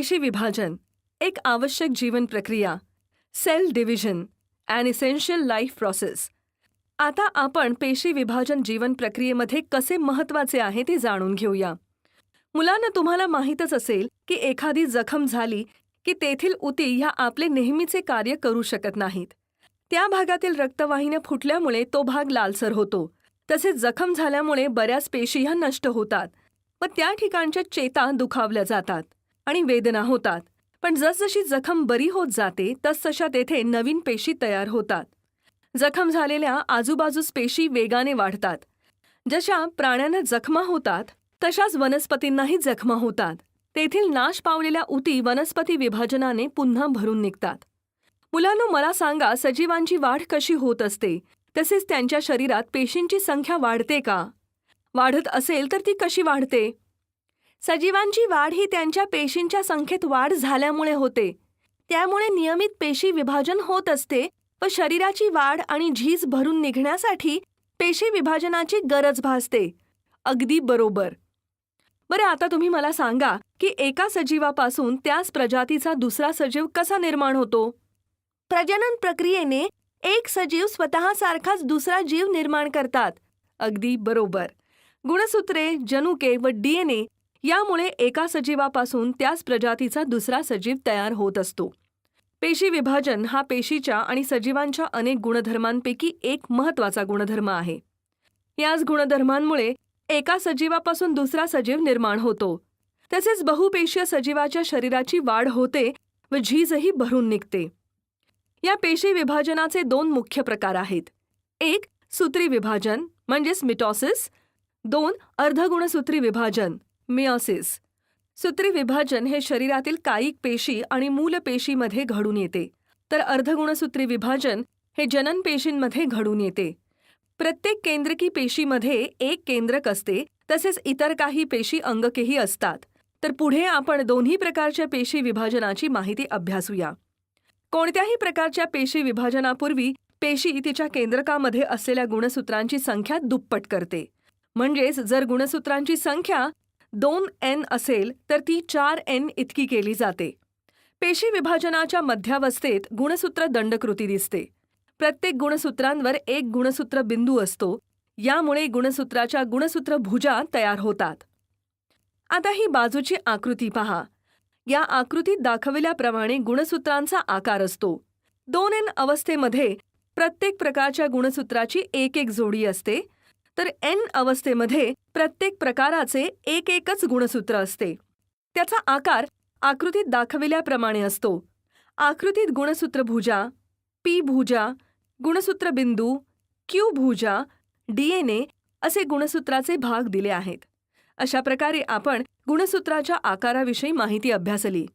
पेशी विभाजन एक आवश्यक जीवन प्रक्रिया cell division and essential life process आता आपण पेशी विभाजन जीवन प्रक्रियेमध्ये कसे महत्त्वाचे आहे ते जाणून घेऊया. मुलांना तुम्हाला माहीतच असेल की एखादी जखम झाली की तेथील उती ह्या आपले नेहमीचे कार्य करू शकत नाहीत. त्या भागातील रक्तवाहिन्या फुटल्यामुळे तो भाग लालसर होतो. तसेच जखम झाल्यामुळे बऱ्याच पेशी ह्या नष्ट होतात व त्या ठिकाणच्या चेता दुखावल्या जातात. आणि वेदना होतात. पण जसजशी जखम बरी होत जाते तसतशा तेथे नवीन पेशी तयार होतात. जखम झालेल्या आजूबाजूस पेशी वेगाने वाढतात. जशा प्राण्यांना जखमा होतात तशाच वनस्पतींनाही जखमा होतात. तेथील नाश पावलेल्या उती वनस्पती विभाजनाने पुन्हा भरून निघतात. मुलांनो मला सांगा सजीवांची वाढ कशी होत असते? तसेच त्यांच्या शरीरात पेशींची संख्या वाढते का? वाढत असेल तर ती कशी वाढते? सजीवांची वाढ ही त्यांच्या पेशींच्या संख्येत वाढ झाल्यामुळे होते. त्यामुळे नियमित पेशी विभाजन होत असते व शरीराची वाढ आणि झीज भरून निघण्यासाठी पेशी विभाजनाची गरज भासते. अगदी बरोबर. बरं आता तुम्ही मला सांगा की एका सजीवापासून त्याच प्रजातीचा दुसरा सजीव कसा निर्माण होतो? प्रजनन प्रक्रियेने एक सजीव स्वतःसारखाच दुसरा जीव निर्माण करतात. अगदी बरोबर. गुणसूत्रे जनुके व डीएनए यामुळे एका सजीवापासून त्याच प्रजातीचा दुसरा सजीव तयार होत असतो. पेशी विभाजन हा पेशीच्या आणि सजीवांच्या अनेक गुणधर्मांपैकी एक महत्त्वाचा गुणधर्म आहे. याच गुणधर्मांमुळे एका सजीवापासून दुसरा सजीव निर्माण होतो. तसेच बहुपेशीय सजीवाच्या शरीराची वाढ होते व झीजही भरून निघते. या पेशी विभाजनाचे दोन मुख्य प्रकार आहेत. एक सूत्री विभाजन म्हणजेच मिटॉसिस. दोन अर्धगुणसूत्री विभाजन. मिओसिस. सूत्री विभाजन हे शरीरातील कायिक पेशी आणि मूल पेशीमध्ये घडून येते. तर अर्धगुणसूत्री विभाजन हे जनन पेशींमध्ये घडून येते. प्रत्येक केंद्रकी पेशीमध्ये एक केंद्रक असते तसेच इतर काही पेशी अंगकेही असतात. तर पुढे आपण दोन्ही प्रकारच्या पेशी विभाजनाची माहिती अभ्यासूया. कोणत्याही प्रकारच्या पेशी विभाजनापूर्वी पेशी तिच्या केंद्रकामध्ये असलेल्या गुणसूत्रांची संख्या दुप्पट करते. म्हणजेच जर गुणसूत्रांची संख्या दोन एन असेल तर ती चार एन इतकी केली जाते. पेशी विभाजनाच्या मध्यावस्थेत गुणसूत्र दंडकृती दिसते. प्रत्येक गुणसूत्रांवर एक गुणसूत्र बिंदू असतो यामुळे गुणसूत्राच्या गुणसूत्र भुजा तयार होतात. आता ही बाजूची आकृती पहा. या आकृतीत दाखविल्याप्रमाणे गुणसूत्रांचा आकार असतो. दोन एन अवस्थेमध्ये प्रत्येक प्रकारच्या गुणसूत्राची एक एक जोडी असते तर एन अवस्थेमध्ये प्रत्येक प्रकाराचे एक एकच गुणसूत्र असते. त्याचा आकार आकृतीत दाखविल्याप्रमाणे असतो. आकृतीत गुणसूत्र भुजा पी भुजा गुणसूत्र बिंदू क्यू भुजा डीएनए असे गुणसूत्राचे भाग दिले आहेत. अशा प्रकारे आपण गुणसूत्राच्या आकाराविषयी माहिती अभ्यासली.